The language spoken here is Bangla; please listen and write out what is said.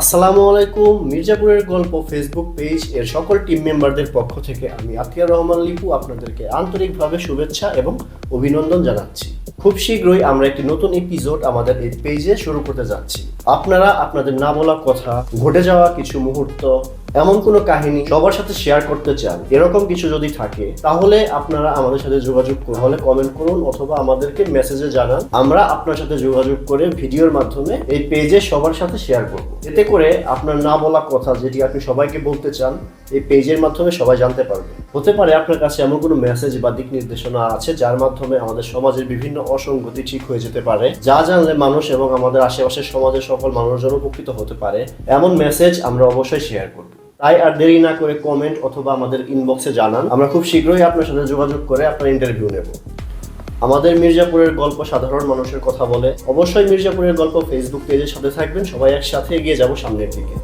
আসসালামু আলাইকুম, মির্জাপুরের গল্প ফেসবুক পেজ এর সকল টিম মেম্বারদের পক্ষ থেকে আমি আতিয়ার রহমান লিপু আপনাদেরকে আন্তরিকভাবে শুভেচ্ছা এবং অভিনন্দন জানাচ্ছি। খুব শীঘ্রই আমরা একটি নতুন এপিসোড আমাদের এই পেজে শুরু করতে যাচ্ছি। আপনারা আপনাদের না বলা কথা, ঘটে যাওয়া কিছু মুহূর্ত এমন কোনো কাহিনী সবার সাথে শেয়ার করতে চান, এরকম কিছু যদি থাকে, তাহলে আপনারা আমাদের সাথে যোগাযোগ করুন। হলে কমেন্ট করুন অথবা আমাদেরকে মেসেজে জানান। আমরা আপনার সাথে যোগাযোগ করে ভিডিওর মাধ্যমে এই পেজে সবার সাথে শেয়ার করব। এতে করে আপনার না বলা কথা যেটি আপনি সবাইকে বলতে চান, এই পেজের মাধ্যমে সবাই জানতে পারবে। হতে পারে আপনার কাছে এমন কোনো মেসেজ বা দিক নির্দেশনা আছে, যার মাধ্যমে আমাদের সমাজের বিভিন্ন অসঙ্গতি ঠিক হয়ে যেতে পারে, যা জানলে মানুষ এবং আমাদের আশেপাশের সমাজের সকল মানুষজন উপকৃত হতে পারে। এমন মেসেজ আমরা অবশ্যই শেয়ার করব। তাই আর দেরি না করে কমেন্ট অথবা আমাদের ইনবক্সে জানান। আমরা খুব শীঘ্রই আপনার সাথে যোগাযোগ করে আপনার ইন্টারভিউ নেব। আমাদের মির্জাপুরের গল্প সাধারণ মানুষের কথা বলে, অবশ্যই মির্জাপুরের গল্প ফেসবুক পেজের সাথে থাকবেন। সবাই একসাথে এগিয়ে যাব সামনের দিকে।